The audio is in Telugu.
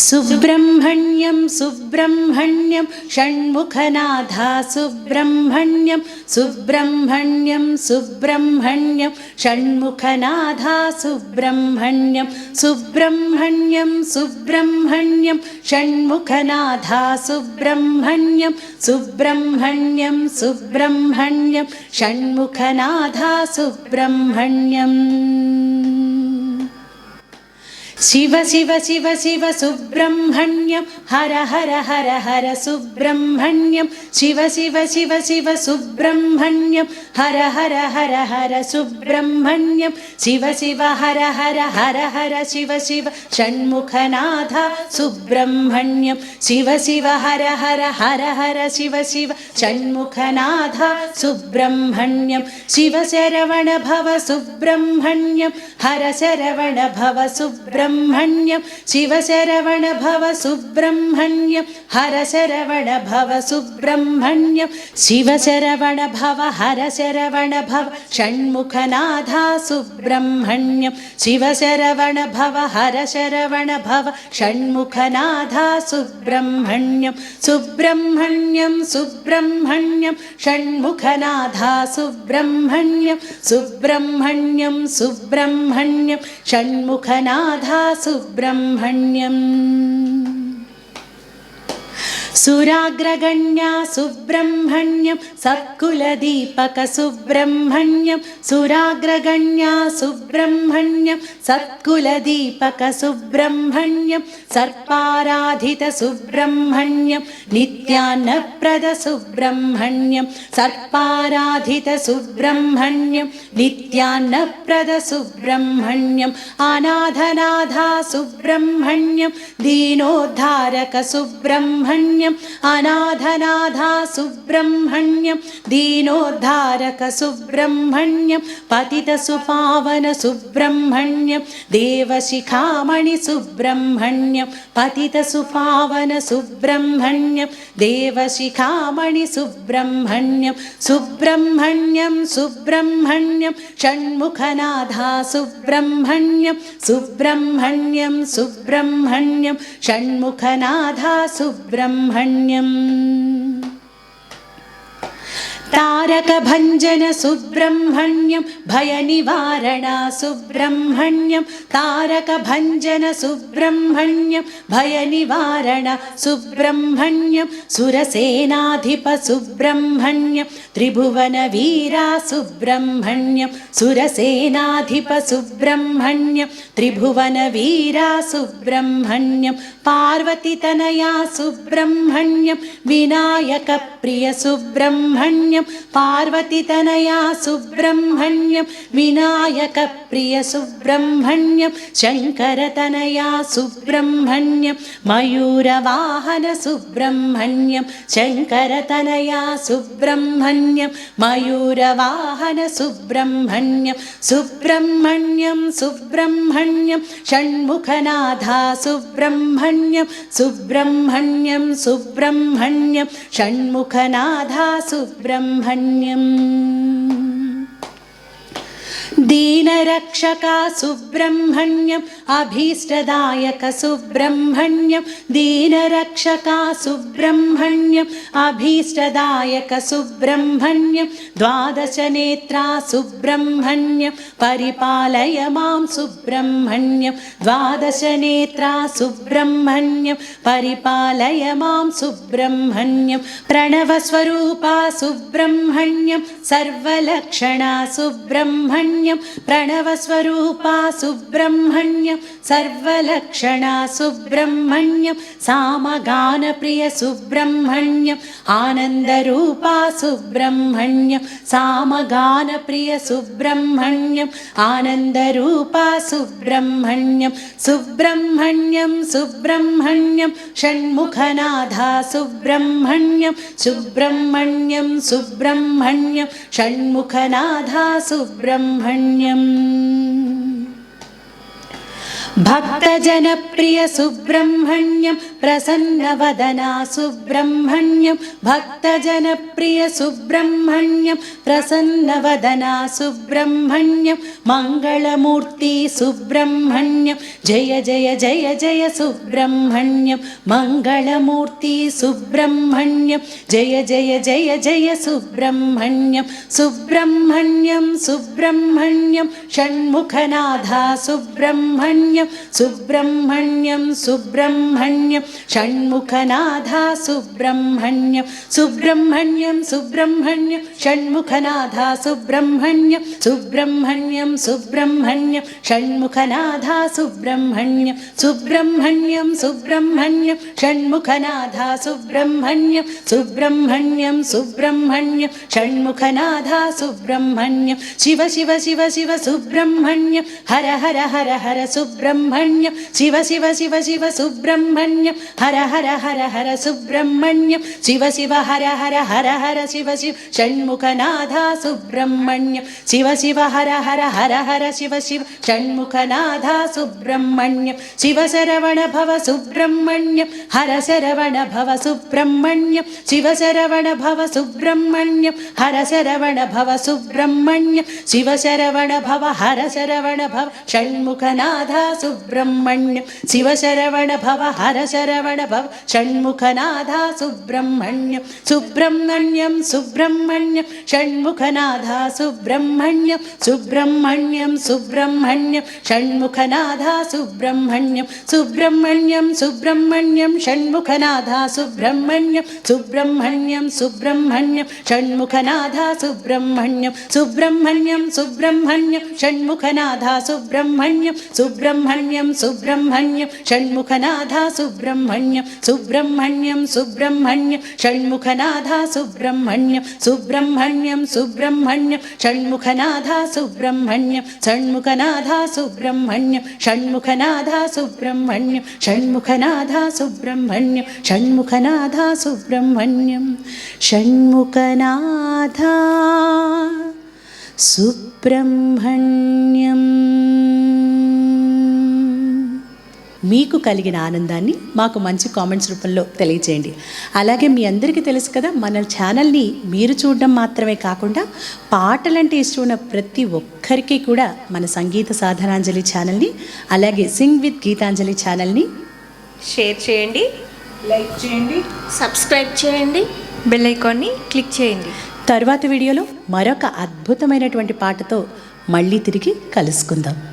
सुब्रह्मण्यं सुब्रह्मण्यं षण्मुखनाथा सुब्रह्मण्यं सुब्रह्मण्यं सुब्रह्मण्यं षण्मुखनाथा सुब्रह्मण्यं सुब्रह्मण्यं सुब्रह्मण्यं षण्मुखनाथा सुब्रह्मण्यं सुब्रह्मण्यं सुब्रह्मण्यं षण्मुखनाथा सुब्रह्मण्यम् शिव शिव शिव शिव सुब्रह्मण्यं हर हर हर हर सुब्रह्मण्यं शिव शिव शिव शिव सुब्रह्मण्यं हर हर हर हर सुब्रह्मण्यं शिव शिव हर हर हर हर शिव शिव षण्मुखनाथ सुब्रह्मण्यं शिव शिव हर हर हर हर शिव शिव षण्मुखनाथ सुब्रह्मण्यं शिव शरवण भव सुब्रह्मण्यं हर शरवण भव सुब्रह्मण्यं शिव शरवण भव सुब्रह्मण्यं हर शरवण भव सुब्रह्मण्यं शिव शरवण भव हर शरवण भव, षण्मुखनाथा सुब्रह्मण्यं शिव शरवण भव हर शरवण भव, षण्मुखनाथा सुब्रह्मण्यं सुब्रह्मण्यं सुब्रह्मण्यं षण्मुखनाथा सुब्रह्मण्यं सुब्रह्मण्यं सुब्रह्मण्यं षण्मुखनाथा सुब्रह्मण्यम् सुराग्रगण्या सुब्रह्मण्यं सत्कुलदीपकसुब्रह्मण्यं सुराग्रगण्या सुब्रह्मण्यं सत्कुलदीपकसुब्रह्मण्यं सर्पाराधितसुब्रह्मण्यं नित्यान्नप्रदसुब्रह्मण्यं सर्पाराधितसुब्रह्मण्यं नित्यान्नप्रदसुब्रह्मण्यम् अनाथनाथा सुब्रह्मण्यं दीनोद्धारकसुब्रह्मण्यम् अनाथनाथा सुब्रह्मण्यं दीनोद्धारकसुब्रह्मण्यं पतितसुपावनसुब्रह्मण्यं देवशिखामणिसुब्रह्मण्यं पतितसुपावनसुब्रह्मण्यं देवशिखामणिसुब्रह्मण्यं सुब्रह्मण्यं सुब्रह्मण्यं षण्मुखनाथा सुब्रह्मण्यं सुब्रह्मण्यं सुब्रह्मण्यं षण्मुखनाथा सुब्रह्मण्यम् तारकभञ्जन सुब्रह्मण्यं भयनिवारण सुब्रह्मण्यं तारकभञ्जन सुब्रह्मण्यं भयनिवारण सुब्रह्मण्यं सुरसेनाधिप सुब्रह्मण्यं त्रिभुवनवीरा सुब्रह्मण्यं सुरसेनाधिप सुब्रह्मण्यं त्रिभुवनवीरा सुब्रह्मण्यं पार्वतीतनया सुब्रह्मण्यं विनायकप्रिय सुब्रह्मण्यं सुब्रह्मण्यं पार्वतीतनया सुब्रह्मण्यं विनायकप्रियसुब्रह्मण्यं शङ्करतनया सुब्रह्मण्यं मयूरवाहन सुब्रह्मण्यं शङ्करतनया सुब्रह्मण्यं मयूरवाहन सुब्रह्मण्यं सुब्रह्मण्यं सुब्रह्मण्यं षण्मुखनाथा सुब्रह्मण्यं सुब्रह्मण्यं सुब्रह्मण्यं षण्मुखनाथा सुब्रह्म सुब्रह्मण्यम् दीनरक्षका सुब्रह्मण्यम् अभीष्टदायक सुब्रह्मण्यं दीनरक्षका सुब्रह्मण्यम् अभीष्टदायक सुब्रह्मण्यं द्वादशनेत्रा सुब्रह्मण्यं परिपालय मां सुब्रह्मण्यं द्वादशनेत्रा सुब्रह्मण्यं परिपालय मां सुब्रह्मण्यं प्रणवस्वरूपा सुब्रह्मण्यं सर्वलक्षणा सुब्रह्मण्यं प्रणवस्वरूपा सुब्रह्मण्यं सर्वलक्षणा सुब्रह्मण्यं सामगानप्रिय सुब्रह्मण्यम् आनन्दरूपा सुब्रह्मण्यं सामगानप्रिय सुब्रह्मण्यम् आनन्दरूपा सुब्रह्मण्यं सुब्रह्मण्यं सुब्रह्मण्यं षण्मुखनाथा सुब्रह्मण्यं सुब्रह्मण्यं सुब्रह्मण्यं षण्मुखनाथा सुब्रह्मण्यम् భక్తజనప్రియ సుబ్రహ్మణ్యం ప్రసన్నవదనా సుబ్రహ్మణ్యం భక్తజనప్రియ సుబ్రహ్మణ్యం ప్రసన్నవదనా సుబ్రహ్మణ్యం మంగళమూర్తి సుబ్రహ్మణ్యం జయ జయ జయ జయ సుబ్రహ్మణ్యం మంగళమూర్తి సుబ్రహ్మణ్యం జయ జయ జయ జయ సుబ్రహ్మణ్యం సుబ్రహ్మణ్యం సుబ్రహ్మణ్యం सुब्रह्मण्यं सुब्रह्मण्यं सुब्रह्मण्यं षण्मुखनाथा सुब्रह्मण्यं सुब्रह्मण्यं सुब्रह्मण्यं षण्मुखनाथा सुब्रह्मण्यं सुब्रह्मण्यं सुब्रह्मण्यं षण्मुखनाथा सुब्रह्मण्यं सुब्रह्मण्यं सुब्रह्मण्यं षण्मुखनाथा सुब्रह्मण्यं सुब्रह्मण्यं सुब्रह्मण्यं षण्मुखनाथा सुब्रह्मण्यं शिव शिव शिव शिव सुब्रह्मण्यं हर हर हर हर सुब्रह्म सुब्रह्मण्य, शिव शिव शिव शिव सुब्रह्मण्य, हर हर हर हर सुब्रह्मण्य, शिव शिव, हर हर हर हर, शिव शिव षण्मुखनाथ सुब्रह्मण्य, शिव शिव, हर हर हर हर, शिव शिव षण्मुखनाथ सुब्रह्मण्य, शिव शरवण भव सुब्रह्मण्य, हर शरवण भव सुब्रह्मण्य, शिव शरवण भव सुब्रह्मण्य, हर शरवण भव सुब्रह्मण्य, शिव शरवण भव, हर शरवण भव षण्मुखनाथ సుబ్రహ్మణ్యం శివశరవణ భవ హర శరవణ భవ షణ్ముఖనాథ సుబ్రహ్మణ్యం సుబ్రహ్మణ్యం సుబ్రహ్మణ్యం షణ్ముఖనాథ సుబ్రహ్మణ్యం సుబ్రహ్మణ్యం సుబ్రహ్మణ్యం షణ్ముఖనాథ సుబ్రహ్మణ్యం సుబ్రహ్మణ్యం సుబ్రహ్మణ్యం షణ్ముఖనాథ సుబ్రహ్మణ్యం సుబ్రహ్మణ్యం సుబ్రహ్మణ్యం షణ్ముఖనాథ సుబ్రహ్మణ్యం సుబ్రహ్మణ్యం సుబ్రహ్మణ్యం షణ్ముఖనాథ సుబ్రహ్మణ్యం సుబ్రహ్మణ్యం സുബ്രഹ്മണ്യം സുബ്രഹ്മണ്യം ഷൺമുഖനാഥ സുബ്രഹ്മണ്യം സുബ്രഹ്മണ്യം സുബ്രഹ്മണ്യം ഷൺമുഖനാഥ സുബ്രഹ്മണ്യം സുബ്രഹ്മണ്യം സുബ്രഹ്മണ്യം ഷൺമുഖനാഥ സുബ്രഹ്മണ്യം ഷൺമുഖനാഥ സുബ്രഹ്മണ്യം ഷൺമുഖനാഥ സുബ്രഹ്മണ്യം ഷൺമുഖനാഥ സുബ്രഹ്മണ്യം ഷൺമുഖനാഥ സുബ്രഹ്മണ്യം षण्मुखनाथा सुब्रह्मण्यम् మీకు కలిగిన ఆనందాన్ని మాకు మంచి కామెంట్స్ రూపంలో తెలియచేయండి. అలాగే మీ అందరికీ తెలుసు కదా మన ఛానల్ని మీరు చూడడం మాత్రమే కాకుండా పాటలంటే ఇష్టం ఉన్న ప్రతి ఒక్కరికి కూడా మన సంగీత సాధనాంజలి ఛానల్ని అలాగే సింగ్ విత్ గీతాంజలి ఛానల్ని షేర్ చేయండి. లైక్ చేయండి. సబ్స్క్రైబ్ చేయండి. బెల్ ఐకాన్ని క్లిక్ చేయండి. తరువాత వీడియోలో మరొక అద్భుతమైనటువంటి పాటతో మళ్ళీ తిరిగి కలుసుకుందాం.